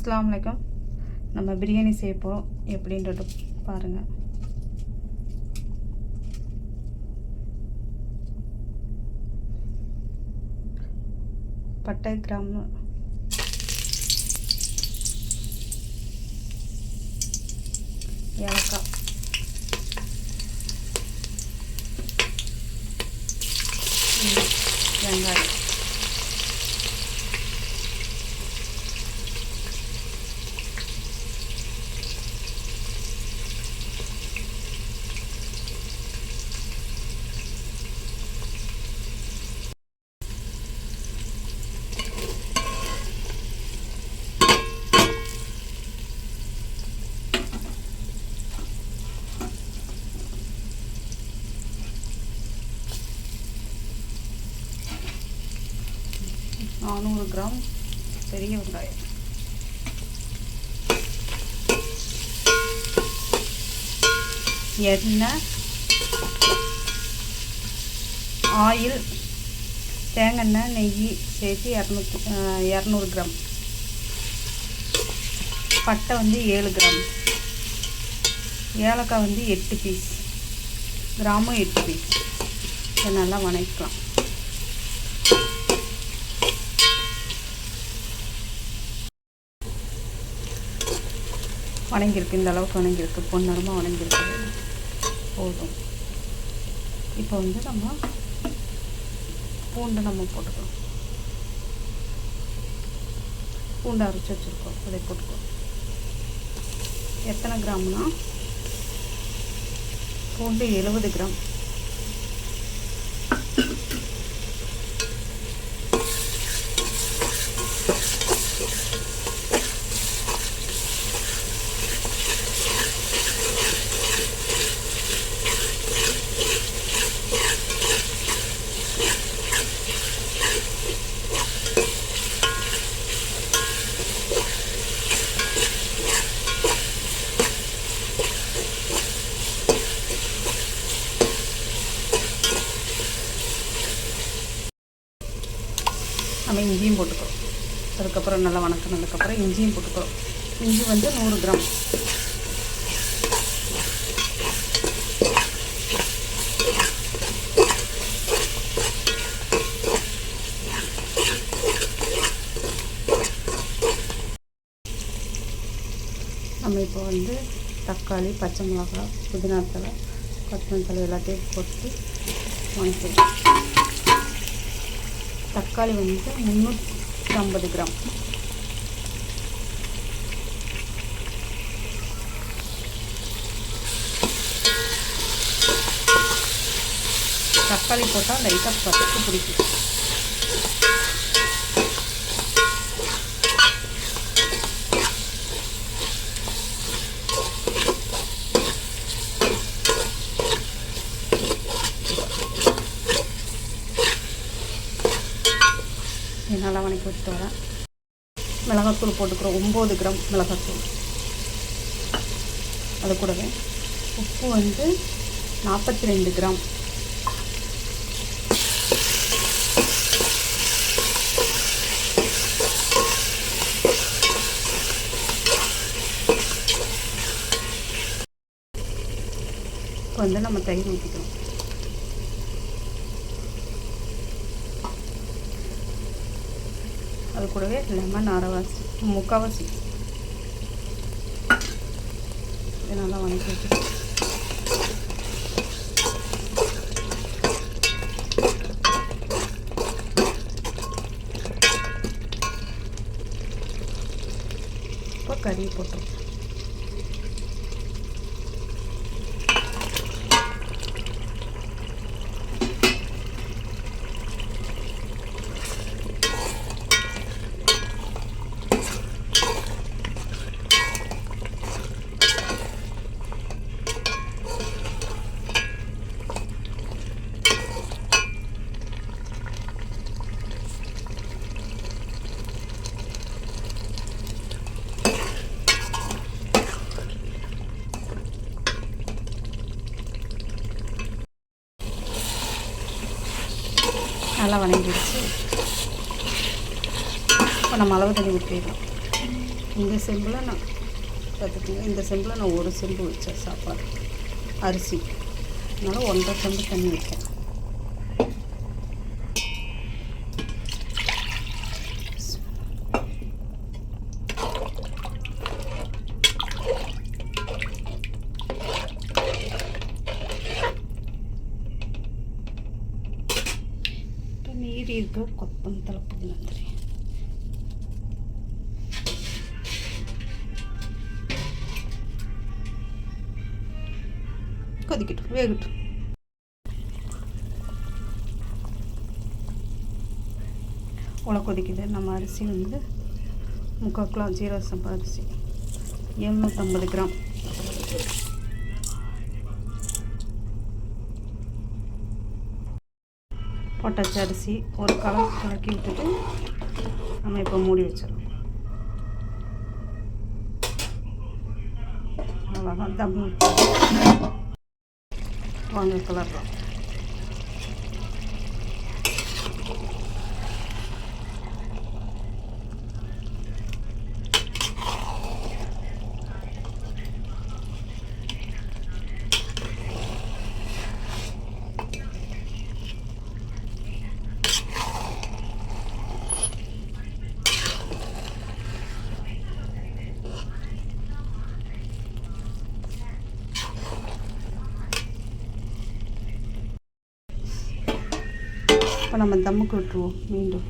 அஸ்ஸலாமு நம்ம பிரியாணி செய்ய போகிறோம் எப்படின்றது பாருங்கள் பட்டை கிராம்பு. ஏலக்காய். ம், வெங்காயம். நானூறு கிராம் பெரிய வெங்காயம். எண்ணெய் ஆயில் தேங்காய் நெய் சேர்த்து இரநூத்தி இரநூறு கிராம். பட்டை வந்து ஏழு கிராம். ஏலக்காய் வந்து எட்டு பீஸ் கிராமும் எட்டு பீஸ் இதை நல்லா வணக்கலாம் வணங்கியிருக்கு இந்த அளவுக்கு வணங்கியிருக்கு பொன்னரமாக வணங்கியிருக்கு. போதும். இப்போ வந்து நம்ம பூண்டை நம்ம போட்டுக்கலாம். பூண்டை அரைச்சி வச்சுருக்கோம். அதை போட்டுக்கோம் எத்தனை கிராம்னா? பூண்டு எழுபது கிராம். நம்ம இஞ்சியும் போட்டுக்கிறோம். அதுக்கப்புறம் நல்லா வணக்கினதுக்கப்புறம் இஞ்சியும் போட்டுக்கிறோம். இஞ்சி வந்து நூறு கிராம். நம்ம இப்போ வந்து தக்காளி பச்சை மிளகாய் புதினா தலை கொத்தமல்லி தலை எல்லாத்தையும் போட்டு வாங்கிக்கிறோம் தக்காளி வந்து முந்நூற்றி ஐம்பது கிராம். தக்காளி போட்டால் லைட்டாக பத்து பிடிக்கும். நல்லா வணக்கி வச்சுட்டு வரேன் மிளகாத்தூள் போட்டுக்கிறோம். ஒம்பது கிராம் மிளகாத்தூள். அது கூடவே உப்பு வந்து நாற்பத்தி ரெண்டு கிராம் வந்து நம்ம தயிர் ஊற்றிக்கிறோம் அது கூடவே லெமன் அரைவாசி முக்கால்வாசி. இதை நல்லா வணக்கி இப்போ கறி போட்டுருக்கேன் நல்லா வணங்கிடுச்சு. இப்போ நம்ம அளவு தண்ணி ஊற்றிடலாம். இந்த செம்பில் நான் பார்த்துக்கோங்க. இந்த செம்பில் நான் ஒரு செம்பு வச்சேன் சாப்பாடு. அரிசி. அதனால் ஒன்றரை செம்பு தண்ணி வைக்கிறேன் இப்போ மீதி இருக்க தலைப்பு நன்றி கொதிக்கட்டும் வேகட்டும் உலை கொதிக்குது நம்ம அரிசி வந்து முக்கால் கிலோ ஜீரக சம்பா அரிசி எழுநூற்றம்பது கிராம் பொட்டாச்சி அரிசி ஒரு கலர் கலக்கி விட்டுட்டு நம்ம இப்போ மூடி வச்சிடலாம் அவ்வளோதான் தம். வாங்க கலர்லாம் இப்போ நம்ம தம்முக்கு விட்டுருவோம். மீண்டும்.